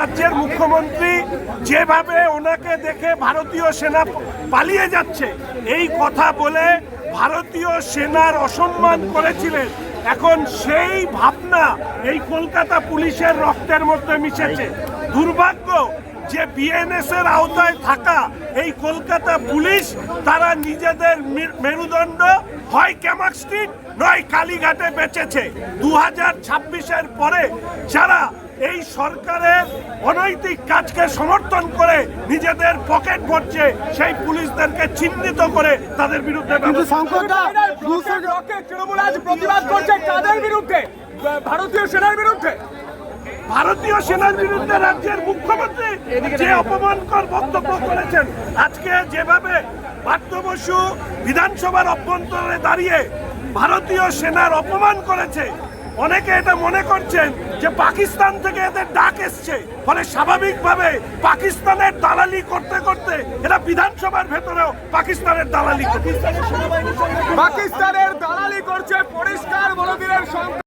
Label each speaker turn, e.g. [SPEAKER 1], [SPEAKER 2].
[SPEAKER 1] রাজ্যের মুখ্যমন্ত্রী যেভাবে ওনাকে দেখে ভারতীয় সেনা পালিয়ে যাচ্ছে, এই কথা বলে ভারতীয় সেনার অসম্মান করেছিলেন। এখন সেই ভাবনা এই কলকাতা পুলিশের রক্তের মধ্যে মিশেছে। দুর্ভাগ্য যে বিএনএস এর আওতায় থাকা এই কলকাতা পুলিশ, তারা নিজেদের মেরুদণ্ড হয় ক্যামাক স্ট্রিট নয় কালীঘাটে বেঁচেছে। দু হাজার পরে যারা এই সরকারের অনৈতিক কাজকে সমর্থন করে নিজেদের পকেট ভরছে সেই পুলিশদেরকে চিহ্নিত করে তাদের বিরুদ্ধে
[SPEAKER 2] তৃণমূল আজ প্রতিবাদ করছে কাদের বিরুদ্ধে? ভারতীয় সেনার বিরুদ্ধে?
[SPEAKER 1] ভারতীয় সেনার বিরুদ্ধে রাজ্যের মুখ্যমন্ত্রী যে অপমানকর বক্তব্য করেছেন আজকে যেভাবে পার্থ বসু বিধানসভার অভ্যন্তরে দাঁড়িয়ে ভারতীয় সেনার অপমান করেছে অনেকে এটা মনে করছেন যে পাকিস্তান থেকে এদের ডাক এসছে। ফলে স্বাভাবিকভাবে পাকিস্তানের দালালি করতে করতে এরা বিধানসভার ভেতরেও পাকিস্তানের দালালি
[SPEAKER 2] পাকিস্তানের দালালি করছে, পরিষ্কার বড়দিনের শঙ্কর